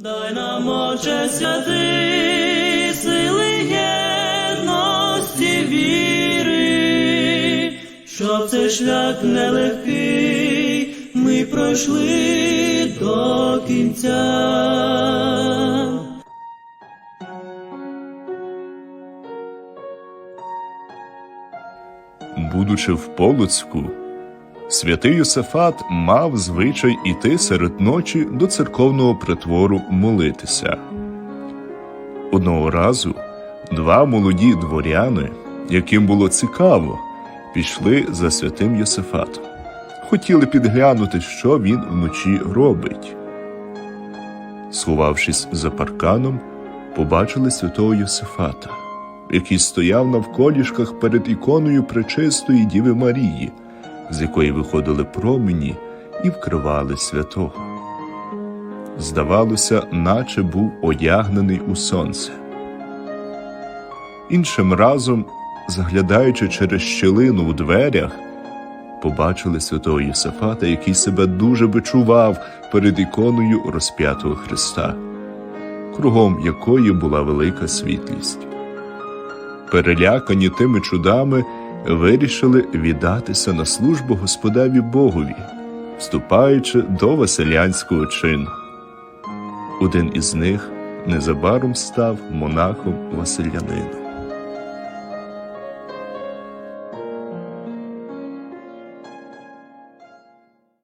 Дай нам, Отче святий, сили єдності віри, щоб цей шлях нелегкий ми пройшли до кінця. Будучи в Полоцьку, святий Йосифат мав звичай іти серед ночі до церковного притвору молитися. Одного разу два молоді дворяни, яким було цікаво, пішли за святим Йосифатом. Хотіли підглянути, що він вночі робить. Сховавшись за парканом, побачили святого Йосифата, який стояв на вколішках перед іконою Пречистої Діви Марії, з якої виходили промені і вкривали святого. Здавалося, наче був одягнений у сонце. Іншим разом, заглядаючи через щілину у дверях, побачили святого Єсафата, який себе дуже бичував перед іконою розп'ятого Христа, кругом якої була велика світлість. Перелякані тими чудами, вирішили віддатися на службу Господеві Богові, вступаючи до Василянського чину. Один із них незабаром став монахом Василянином.